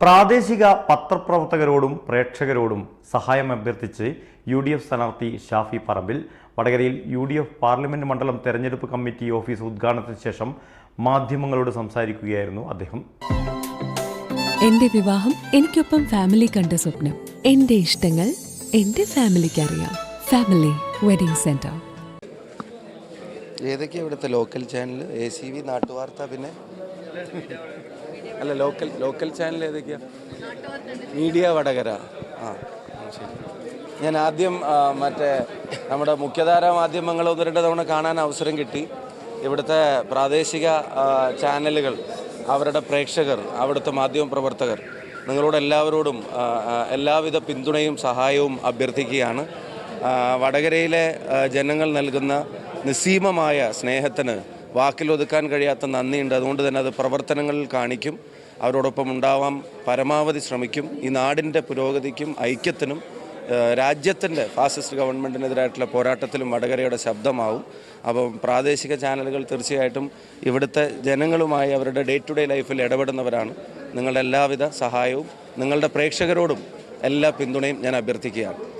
പ്രാദേശിക പത്രപ്രവർത്തകരോടും പ്രേക്ഷകരോടും സഹായം അഭ്യർത്ഥിച്ച് U D F സ്ഥാനാർത്ഥി ഷാഫി പറമ്പിൽ വടകരയിൽ യു ഡി എഫ് പാർലമെന്റ് മണ്ഡലം തെരഞ്ഞെടുപ്പ് കമ്മിറ്റി ഓഫീസ് ഉദ്ഘാടനത്തിന് ശേഷം മാധ്യമങ്ങളോട് സംസാരിക്കുകയായിരുന്നു അദ്ദേഹം. എന്റെ വിവാഹം എനിക്കൊപ്പം ഫാമിലി കണ്ട സ്വപ്നം. എന്റെ ഇഷ്ടങ്ങൾ എന്റെ ഫാമിലിക്ക് അറിയാം. ഫാമിലി വെഡിങ് സെന്റർ ഏതൊക്കെയാണ് ഇവിടുത്തെ local channel A C V നാട്ടുവാർത്ത പിന്നെ? അല്ല ലോക്കൽ ലോക്കൽ ചാനൽ ഏതൊക്കെയാണ് മീഡിയ വടകര. ആ ശരി. ഞാൻ ആദ്യം മറ്റേ നമ്മുടെ മുഖ്യധാര മാധ്യമങ്ങൾ ഒന്ന് രണ്ട് തവണ കാണാൻ അവസരം കിട്ടി. ഇവിടുത്തെ പ്രാദേശിക ചാനലുകൾ അവരുടെ പ്രേക്ഷകർ അവിടുത്തെ മാധ്യമ പ്രവർത്തകർ നിങ്ങളോട് എല്ലാവരോടും എല്ലാവിധ പിന്തുണയും സഹായവും അഭ്യർത്ഥിക്കുകയാണ്. വടകരയിലെ ജനങ്ങൾ നൽകുന്ന നിസ്സീമമായ സ്നേഹത്തിന് വാക്കിലൊതുക്കാൻ കഴിയാത്ത നന്ദിയുണ്ട്. അതുകൊണ്ട് തന്നെ അത് പ്രവർത്തനങ്ങളിൽ കാണിക്കും. അവരോടൊപ്പം ഉണ്ടാവാൻ പരമാവധി ശ്രമിക്കും. ഈ നാടിന്റെ പുരോഗതിക്കും ഐക്യത്തിനും രാജ്യത്തിന്റെ ഫാസിസ്റ്റ് ഗവൺമെന്റിനെതിരായിട്ടുള്ള പോരാട്ടത്തിലും വടകരയുടെ ശബ്ദമാവും. അപ്പം പ്രാദേശിക ചാനലുകൾ തീർച്ചയായിട്ടും ഇവിടുത്തെ ജനങ്ങളുമായി അവരുടെ ഡേ ടു ഡേ ലൈഫിൽ ഇടപെടുന്നവരാണ്. നിങ്ങളുടെ എല്ലാവിധ സഹായവും നിങ്ങളുടെ പ്രേക്ഷകരോടും എല്ലാ പിന്തുണയും ഞാൻ അഭ്യർത്ഥിക്കുകയാണ്.